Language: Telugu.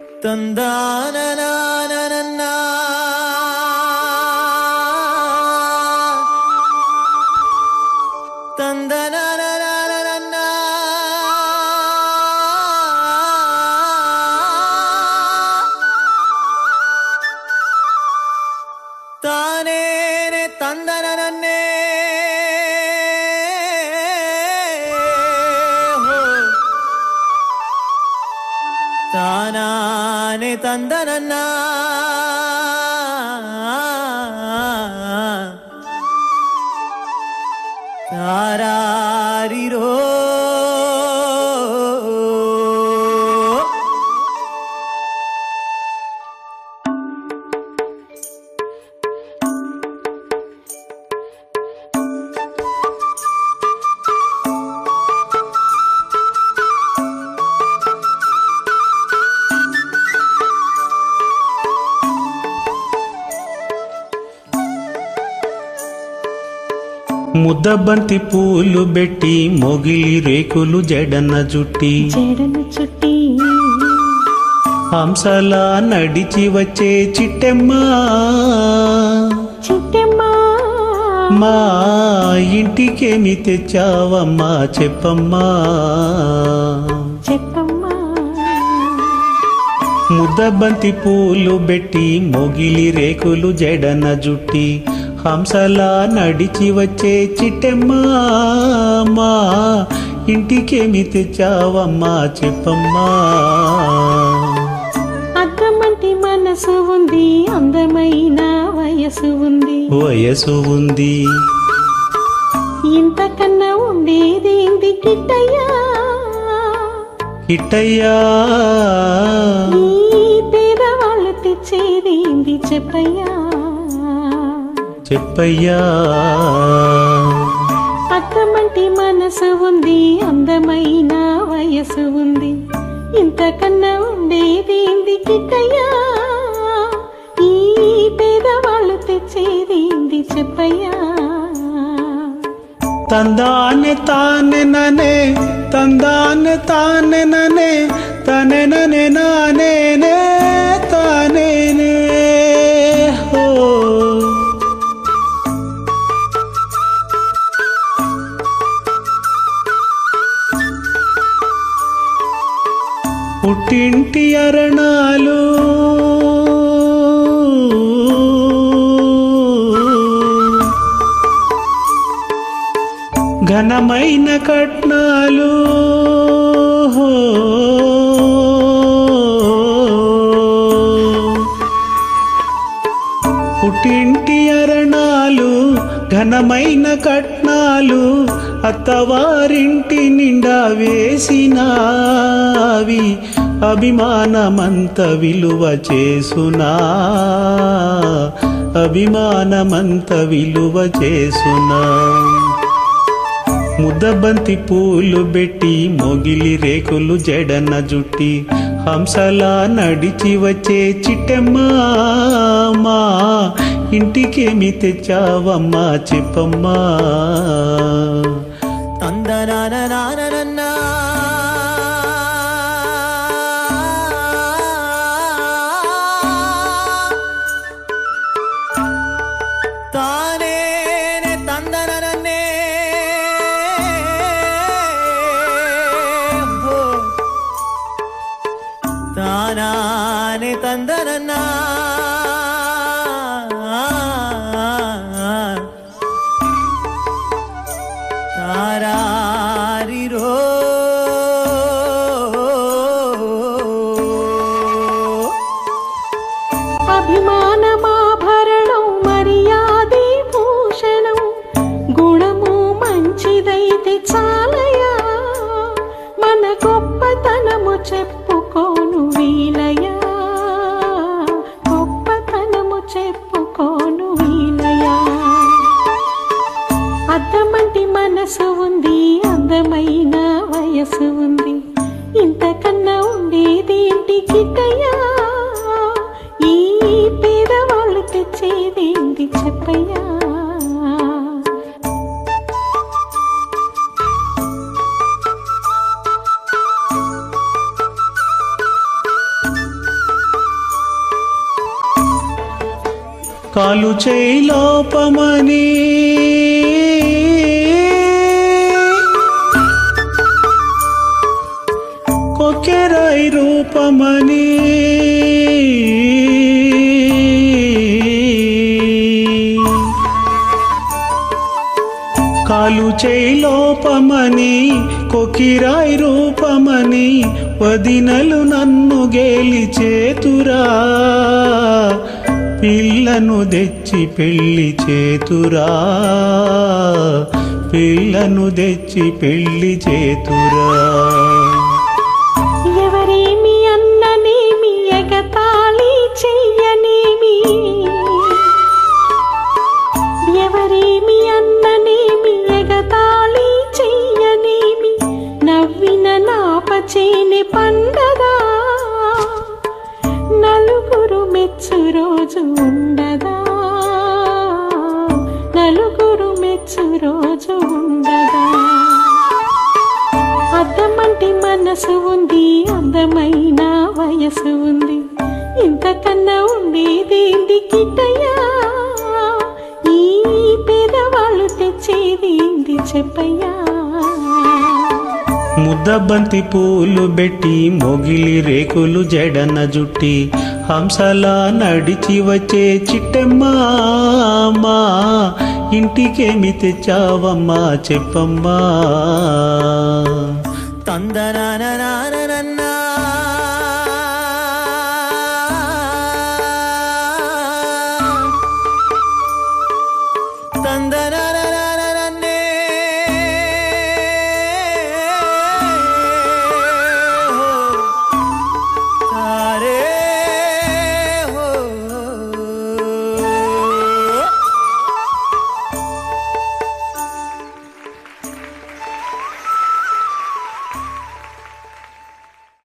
தந்தானனா தந்தனானனா தானே தந்தனே తానానే తందనన్నా. తారారిరో ముద్దబంతి పూలు బెట్టి మొగిలి రేకులు జడన జుట్టి జడను చుట్టి హంసలా నడిచి వచ్చే చిట్టెమ్మా. చిట్టెమ్మా. మా ఇంటికేమి తెచ్చావమ్మా చెప్పమ్మా. చెప్పమ్మా. ముద్దబంతి పూలు బెట్టి మొగిలి రేకులు జడన జుట్టి. హంసలా నడిచి వచ్చే చిట్టెమ్మా మా ఇంటికేమి తెచ్చావమ్మా చెప్పమ్మా. అద్దమంటి మనసు ఉంది అందమైన వయసు ఉంది. వయసు ఉంది. ఇంతకన్నా ఉండేది ఏంది కిట్టయ్యా? ఇట్టయ్యా ఈ పేదవాళ్ళు తెచ్చేది ఏంది చెప్పయ్యా? చెప్పయ్యా. పద్మమంటి మనసు ఉంది అందమైన వయసు ఉంది. ఇంతకన్నా ఉండేది కిట్టయ్యా ఈ పేదవాళ్ళు తెచ్చేది చెప్పయ్యా? ತಂದಾನೆ ತಾನೆ ನನೆ ತಂದಾನೆ ತಾನೆ ನನೆ పుట్టింటి అరణాలు. ఘనమైన కట్నాలు. పుట్టింటి అరణాలు ఘనమైన కట్నాలు. అత్తవారింటి నిండా వేసినావి అభిమానమంత విలువ చేసునా. అభిమానమంత విలువ చేసునా. ముద్దబంతి పూలు పెట్టి మొగిలి రేకులు జడన జుట్టి హంసలా నడిచి వచ్చే చిట్టమ్మా. ఇంటికేమి తెచ్చావమ్మా చెప్పమ్మా. తానేనే తందననన్నే. హో. తానానే తందనన్నా. తారారిరో చిట్టయ్యా ఈ పేదవాళ్ళు తెచ్చేదేంది చెప్పయ్యా? కాలు చేయి లోపమని కొక్కెరాయి రూపమని. కాలు చేయి లోపమని కొకిరాయి రూపమని వదినలు నన్ను గేలి చేతురా. పిల్లను తెచ్చి పెళ్ళి చేతురా. పిల్లను తెచ్చి పెళ్ళి చేతురా. అన్ననేమి అన్ననేమి ఎగతాళి చెయ్యనేమి? ఎవరేమి అన్ననేమి ఎగతాళి చెయ్యనేమి? నవ్విన నాపచేని పండదా? నలుగురు మెచ్చు రోజు ఉండదా? నలుగురు మెచ్చు రోజు ఉండదా? మనసు ఉంది అందమైన వయసు ఉంది. ఇంతకన్నా ఉండేది కిట్టయ్యా? ఈ పేదవాళ్ళు తెచ్చేది ఏంది చెప్పయ్యా? ముద్దబంతి పూలు పెట్టి మొగిలి రేకులు జడన జుట్టి హంసలా నడిచి వచ్చే చిట్టమ్మా మా ఇంటికేమి తెచ్చావమ్మా చెప్పమ్మా. சந்தன